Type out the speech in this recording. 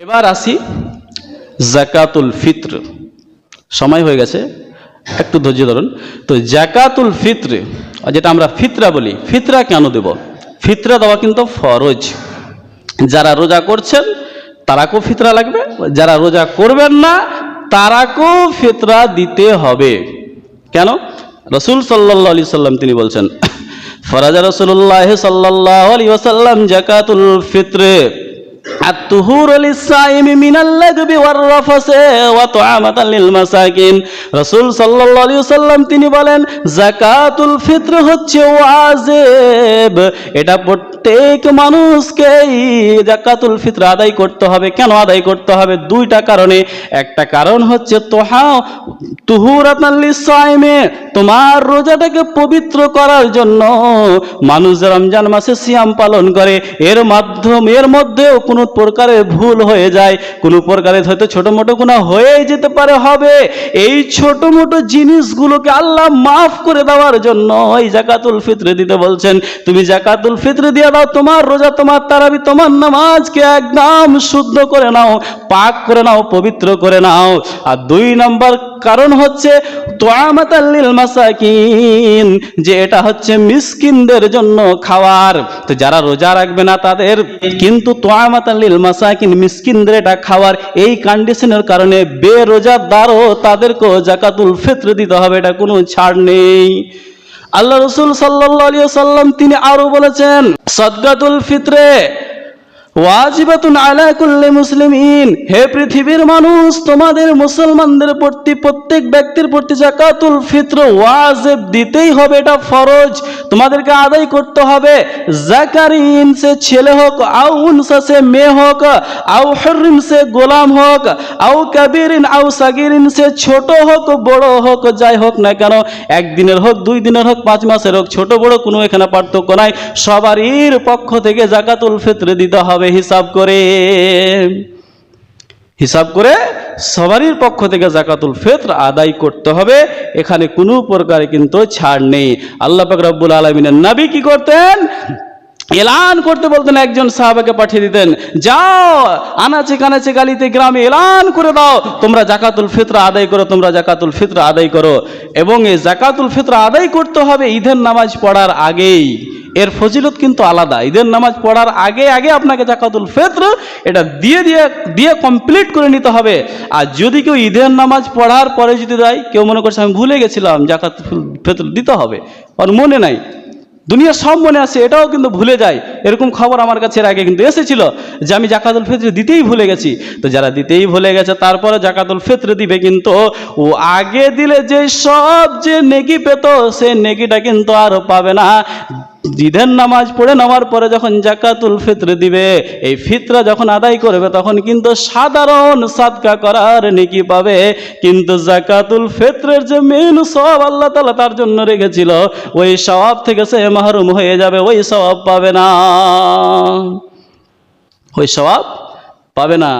এবার আসি জাকাতুল ফিত্র। সময় হয়ে গেছে, একটু ধৈর্য ধরুন। তো জাকাতুল ফিত্র যেটা আমরা ফিতরা বলি, ফিতরা কেন দেব? ফিতরা দেওয়া কিন্তু ফরজ। যারা রোজা করছেন, তারাকেও ফিতরা লাগবে। যারা রোজা করবেন না, তারাকেও ফিতরা দিতে হবে। কেন? রসুল সাল্লাহ আলি সাল্লাম তিনি বলছেন, ফরাজা রসুল্লাহ সাল্লাহ আলী ওসাল্লাম জাকাতুল ফিত্রে। ওয়ার তিনি বলেন, জাকাতুল ফিত্র হচ্ছে ওয়াজেব। এটা প্রত্যেক মানুষকেই জাকাতুল ফিত্র আদায় করতে হবে। কেন আদায় করতে হবে? দুইটা কারণে। একটা কারণ হচ্ছে তোহা তুহুরাতাল্লিস তোমার রোজাটাকে পবিত্র করার জন্য মানুষ রমজান মাসে সিয়াম পালন করে। এর মাধ্যমে, এর মধ্যেও কোনো প্রকারের ভুল হয়ে যায়। কোনো প্রকারের হয়তো ছোট মোটো কোনো হয়েই যেতে পারে, হবে। এই ছোট মোটো জিনিসগুলোকে আল্লাহ মাফ করে দেওয়ার জন্য এই জাকাতুল ফিতরে দিতে বলছেন। তুমি জাকাতুল ফিতরে দিয়ে দাও, তোমার রোজা, তোমার তারাবি, তোমার নামাজকে একদম শুদ্ধ করে নাও, পাক করে নাও, পবিত্র করে নাও। আর দুই নম্বর কারণ হচ্ছে যে এটা হচ্ছে মিসকিনদের জন্য খাওয়ার। তো যারা রোজা রাখবে না তাদের, কিন্তু তোয়ামাতাল্লিল মাসাকিন মিসকিনদের এটা খাওয়ার এই কন্ডিশনের কারণে বেরোজাদারও তাদেরকেও জাকাতুল ফিত্র দিতে হবে, এটা কোনো ছাড় নেই। আল্লাহ রসুল সাল্লাহ আলিয়া সাল্লাম তিনি আরও বলেছেন সদগাতুল ফিত্রে ওয়াজিবাতুন আলা কুল্লি মুসলিমিন। হে পৃথিবীর মানুষ, তোমাদের মুসলমানদের প্রতি, প্রত্যেক ব্যক্তির প্রতি জাকাতুল ফিত্র ওয়াজিব দিতেই হবে, এটা ফরজ। তোমাদেরকে আদায় করতে হবে। জাকারিন সে ছেলে হোক, আও উনসা সে মেয়ে হোক, আও হরিন সে গোলাম হোক, আও কাবিরিন, আও সাগিরিন সে ছোট হোক, বড় হোক, যাই হোক না কেন, একদিনের হোক, দুই দিনের হোক, পাঁচ মাসের হোক, ছোট বড় কোনো এখানে পার্থক্য নাই। সবারই পক্ষ থেকে জাকাতুল ফিত্র দিতে হবে। হিসাব করে হিসাব করে সবারই পক্ষ থেকে জাকাতুল ফিত্র আদায় করতে হবে। এখানে কোনো প্রকারে কিন্তু ছাড় নেই। আল্লাহ পাক রব্বুল আলমিনের নবী কি করতেন? এলান করতে বলতেন, একজন সাহাবাকে পাঠিয়ে দিতেন, যাও, আনাচে কানাচে গালিতে গ্রামে এলান করে দাও। তোমরা জাকাতুল ফিত্র আদায় করো, তোমরা জাকাতুল ফিত্র আদায় করো। এবং এই জাকাতুল ফিত্র আদায় করতে হবে ঈদের নামাজ পড়ার আগেই। এর ফজিলত কিন্তু আলাদা। ঈদের নামাজ পড়ার আগে আগে আপনাকে জাকাতুল ফিত্র এটা দিয়ে দিয়ে দিয়ে কমপ্লিট করে নিতে হবে। আর যদি কেউ ঈদের নামাজ পড়ার পরে যদি দেয়, কেউ মনে করছে আমি ভুলে গেছিলাম জাকাতুল ফিত্র দিতে হবে। আর মনে নাই। দুনিয়ার সব মনে আছে, এটাও কিন্তু ভুলে যায়। এরকম খবর আমার কাছে এর আগে কিন্তু এসেছিল যে আমি জাকাতুল ফিত্র দিতেই ভুলে গেছি। তো যারা দিতেই ভুলে গেছে, তারপরে জাকাতুল ফিত্র দিবে কিন্তু, ও আগে দিলে যে সব যে নেকি পেত, সে নেকিটা কিন্তু আর পাবে না। ঈদের নামাজ পড়ে নেওয়ার পরে যখন জাকাতুল ফিত্র দিবে, এই ফিতরা যখন আদায় করবে, তখন কিন্তু সাধারণ সাদকা করার নেকি পাবে। কিন্তু জাকাতুল ফিত্রের যে মেন সব আল্লাহ তালা তার জন্য রেখেছিল, ওই সব থেকে সে মাহরুম হয়ে যাবে, ওই সব পাবে না। ওই সব পাবে না।